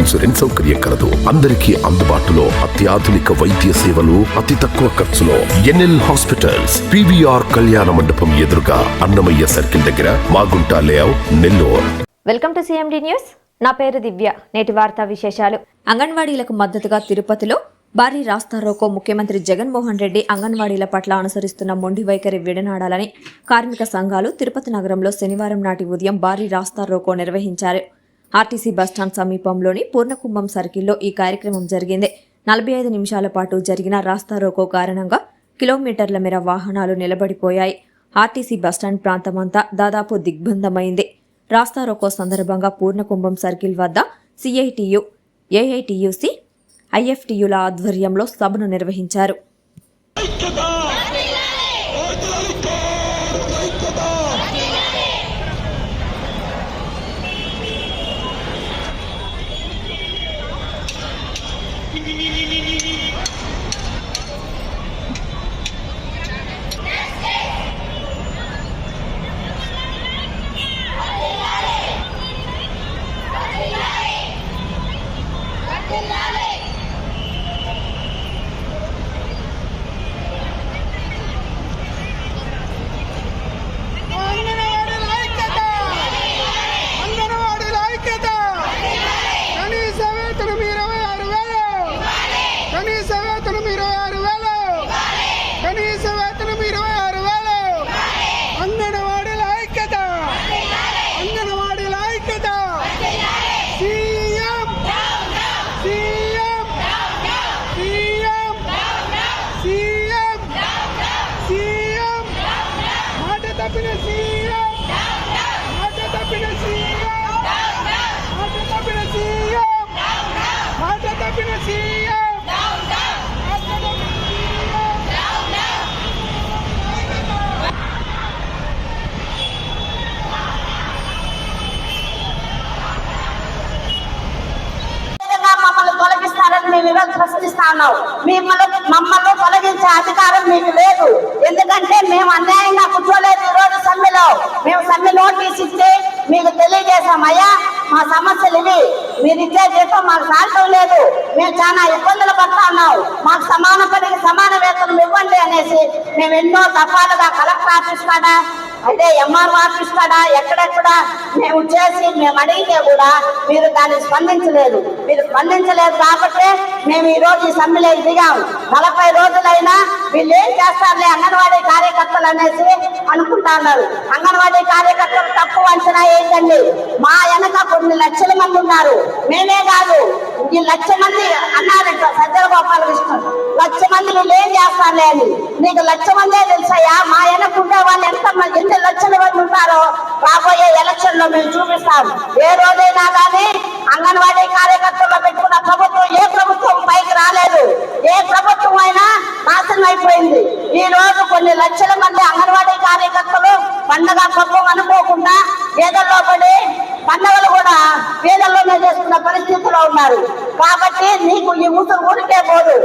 Insurance సౌకర్యం కలదు. అందరికీ అందుబాటులో అత్యాధునిక వైద్య సేవలు అతి తక్కువ ఖర్చులో ఎన్ఎల్ హాస్పిటల్స్ పివిఆర్ కళ్యాణ మండపం ఎదురుగా అన్నమయ్య సర్కిల్ దగ్గర Magunta layout Nellore. Welcome to CMD news. నా పేరు దివ్య. నేటి వార్తా విశేషాలు. అంగన్వాడీలకు మద్దతుగా తిరుపతిలో భారీ రాస్తారోకో ముఖ్యమంత్రి జగన్మోహన్ రెడ్డి అంగన్వాడీల పట్ల అనుసరిస్తున్న మొండి వైఖరి విడనాడాలని కార్మిక సంఘాలు తిరుపతి నగరంలో శనివారం నాటి ఉదయం భారీ రాస్తారోకో నిర్వహించారు. ఆర్టీసీ బస్టాండ్ సమీపంలోని పూర్ణకుంభం సర్కిల్లో ఈ కార్యక్రమం జరిగింది. నలభై ఐదు నిమిషాల పాటు జరిగిన రాస్తారోకో కారణంగా కిలోమీటర్ల మేర వాహనాలు నిలబడిపోయాయి. ఆర్టీసీ బస్టాండ్ ప్రాంతమంతా దాదాపు దిగ్బంధమైంది. రాస్తారోకో సందర్భంగా పూర్ణకుంభం సర్కిల్ వద్ద సిఐటియు ఏఐటియుసి ఐఎఫ్టియుల ఆధ్వర్యంలో సభను నిర్వహించారు. తొలగిస్తారని మేము మిమ్మల్ని మమ్మల్ని తొలగించే అధికారం మీకు లేదు. ఎందుకంటే మేము అన్యాయంగా కూర్చోలేదు ఈ రోజు సమ్మెలో. మేము సమ్మె నోటీస్ ఇస్తే మీకు తెలియజేశామయ్యా. మా సమస్యలు ఇవి. మీరు ఇచ్చే జీతం మాకు సాధ్యం లేదు. మేము చాలా ఇబ్బందులు పడతా ఉన్నాం మాకు సమాన పనికి సమాన వేతనం ఇవ్వండి అనేసి మేము ఎన్నో దఫాలుగా కలెక్టర్ ఆఫీస్ కాడ అయితే ఎంఆర్ఆర్ ఆఫీస్ కాడ ఎక్కడెక్కడ మేము చేసి మేము అడిగితే కూడా మీరు దాన్ని స్పందించలేదు. మీరు స్పందించలేదు కాబట్టి మేము ఈ రోజు ఈ సమ్మెలో దిగాం. నలభై రోజులైనా వీళ్ళు ఏం చేస్తారులే అంగన్వాడీ కార్యకర్తలు అనేసి అనుకుంటా ఉన్నారు అంగన్వాడీ కార్యకర్తలు తక్కువ అంచనా ఏంటండి మా వెనక కొన్ని లక్షల మంది ఉన్నారు. మేమే కాదు ఈ లక్ష మంది అన్నారంట సజ్జల గోపాలకృష్ణ లక్ష మంది వీళ్ళు ఏం అని. నీకు లక్ష మందే తెలుసాయా? మా వెనక వాళ్ళు ఎంత మంది ఎన్ని లక్షల మంది ఉంటారో రాబోయే ఎలక్షన్లో మేము చూపిస్తాం. ఏ రోజైనా కానీ అంగన్వాడీ కార్యకర్తల్లో పెట్టుకున్న ప్రభుత్వం ఏ ప్రభుత్వం పైకి రాలేదు. ఏ ప్రభుత్వం అయినా నాశనం అయిపోయింది. ఈ రోజు కొన్ని లక్షల మంది అంగన్వాడీ కార్యకర్తలు పండగ పబ్బం అనుకోకుండా పేదల్లో పడి పండగలు కూడా పేదల్లోనే చేసుకున్న పరిస్థితిలో ఉన్నారు. కాబట్టి నీకు ఈ ఊసురు ఊరికే పోదు.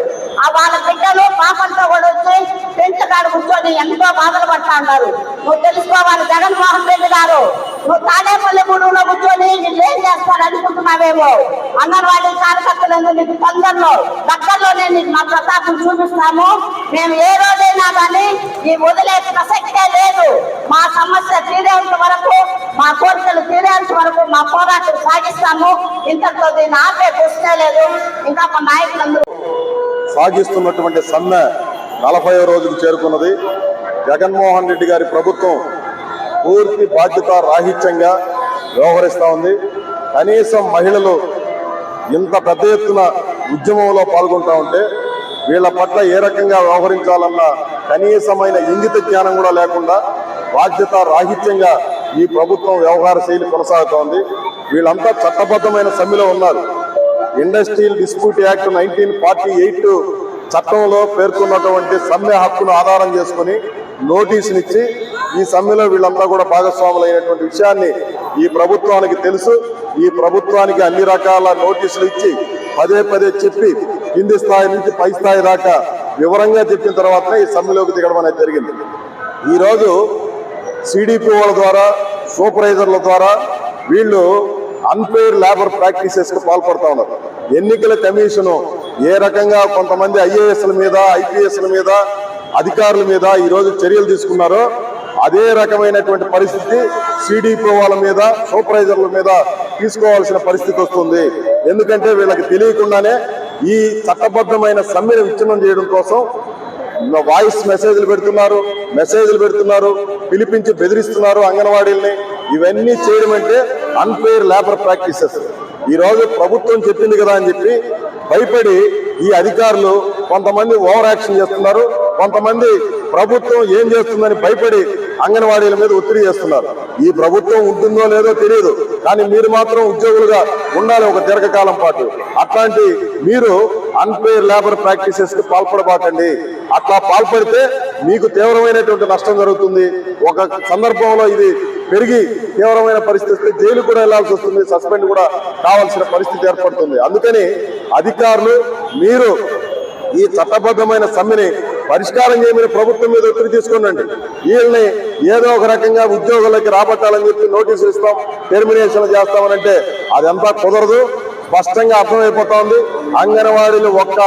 ఆ వాళ్ళ బిడ్డలు పాపంతో కూడా వచ్చి పెంచగాడు కూర్చొని ఎంతో బాధలు పడతా ఉన్నారు. నువ్వు తెలుసుకోవాలి జగన్మోహన్ రెడ్డి గారు. నువ్వు తాడేపల్లి గూడెంలో కూర్చొని వీళ్ళు ఏం చేస్తారు అనుకుంటున్నావేమో? అంగన్వాడీ కార్యకర్తలను నీకు తొందరలో దగ్గరలోనే నీకు మా ప్రతాపం చూపిస్తాము. మేము ఏ రోజైనా కానీ ఈ వదిలే ప్రసక్తే లేదు. మా సమస్య తీరేంత వరకు మా కోరికలు తీరేంత వరకు మా పోరాటం సాగిస్తాము. ఇంతటితో దీన్ని ఆపే ప్రశ్నే లేదు. ఇంకా మా నాయకులందరూ సాగిస్తున్నటువంటి సమ్మె నలభై రోజుకు చేరుకున్నది. జగన్మోహన్ రెడ్డి గారి ప్రభుత్వం పూర్తి బాధ్యత రాహిత్యంగా వ్యవహరిస్తూ ఉంది. కనీసం మహిళలు ఇంత పెద్ద ఎత్తున ఉద్యమంలో పాల్గొంటూ ఉంటే వీళ్ళ పట్ల ఏ రకంగా వ్యవహరించాలన్న కనీసమైన ఇంగిత జ్ఞానం కూడా లేకుండా బాధ్యత రాహిత్యంగా ఈ ప్రభుత్వం వ్యవహార శైలి కొనసాగుతోంది. వీళ్ళంతా చట్టబద్ధమైన సమ్మెలో ఉన్నారు. Industrial dispute act nineteen forty eight చట్టంలో పేర్కొన్నటువంటి సమ్మె హక్కును ఆధారం చేసుకుని నోటీసునిచ్చి ఈ సమ్మెలో వీళ్ళంతా కూడా భాగస్వాములు అయినటువంటి విషయాన్ని ఈ ప్రభుత్వానికి తెలుసు. ఈ ప్రభుత్వానికి అన్ని రకాల నోటీసులు ఇచ్చి పదే పదే చెప్పి కింది స్థాయి నుంచి పై స్థాయి దాకా వివరంగా చెప్పిన తర్వాతనే ఈ సమ్మెలోకి దిగడం అనేది జరిగింది. ఈరోజు సిడిపిఓల ద్వారా సూపర్వైజర్ల ద్వారా వీళ్ళు అన్ఫెయిర్ లేబర్ ప్రాక్టీసెస్కి పాల్పడుతూ ఉన్నారు. ఎన్నికల కమిషను ఏ రకంగా కొంతమంది ఐఏఎస్ల మీద ఐపీఎస్ల మీద అధికారుల మీద ఈ రోజు చర్యలు తీసుకున్నారో అదే రకమైనటువంటి పరిస్థితి సిడిపో వాళ్ళ మీద సూపర్వైజర్ల మీద తీసుకోవాల్సిన పరిస్థితి వస్తుంది. ఎందుకంటే వీళ్ళకి తెలియకుండానే ఈ చట్టబద్ధమైన సమ్మెను విచ్ఛిన్నం చేయడం కోసం వాయిస్ మెసేజ్లు పెడుతున్నారు మెసేజ్లు పెడుతున్నారు పిలిపించి బెదిరిస్తున్నారు అంగన్వాడీల్ని. ఇవన్నీ చేయడం అంటే అన్ఫెయిర్ లేబర్ ప్రాక్టీసెస్ ఈ రోజు ప్రభుత్వం చెప్పింది కదా అని చెప్పి భయపడి ఈ అధికారులు కొంతమంది ఓవర్ యాక్షన్ చేస్తున్నారు. కొంతమంది ప్రభుత్వం ఏం చేస్తుందని భయపడి అంగన్వాడీల మీద ఒత్తిడి చేస్తున్నారు. ఈ ప్రభుత్వం ఉంటుందో లేదో తెలియదు కానీ మీరు మాత్రం ఉద్యోగులుగా ఉండాలి ఒక దీర్ఘకాలం పాటు. అట్లాంటి మీరు అన్ఫెయిర్ లేబర్ ప్రాక్టీసెస్కి పాల్పడబాకండి. అట్లా పాల్పడితే మీకు తీవ్రమైనటువంటి నష్టం జరుగుతుంది. ఒక సందర్భంలో ఇది పెరిగి తీవ్రమైన పరిస్థితి జైలు కూడా వెళ్ళాల్సి వస్తుంది సస్పెండ్ కూడా కావాల్సిన పరిస్థితి ఏర్పడుతుంది. అందుకని అధికారులు మీరు ఈ చట్టబద్ధమైన సమ్మెని పరిష్కారం చేయమని ప్రభుత్వం మీద ఒత్తిడి తీసుకోనండి వీళ్ళని ఏదో ఒక రకంగా ఉద్యోగులకి రాబట్టాలని చెప్పి నోటీసులు ఇస్తాం టెర్మినేషన్ చేస్తామనంటే అదంతా కుదరదు. స్పష్టంగా అర్థమైపోతా ఉంది అంగన్వాడీలు ఒక్క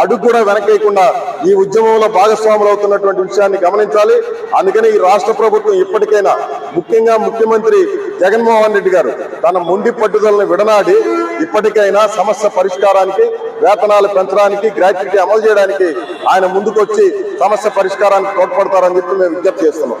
అడుగు కూడా వెనకేయకుండా ఈ ఉద్యమంలో భాగస్వాములు అవుతున్నటువంటి విషయాన్ని గమనించాలి. అందుకని ఈ రాష్ట్ర ప్రభుత్వం ఇప్పటికైనా ముఖ్యంగా ముఖ్యమంత్రి జగన్మోహన్ రెడ్డి గారు తన మొండి పట్టుదలను విడనాడి ఇప్పటికైనా సమస్య పరిష్కారానికి వేతనాలు పెంచడానికి గ్రాట్యుటీ అమలు చేయడానికి ఆయన ముందుకొచ్చి సమస్య పరిష్కారానికి తోడ్పడతారని చెప్పి మేము విజ్ఞప్తి చేస్తున్నాం.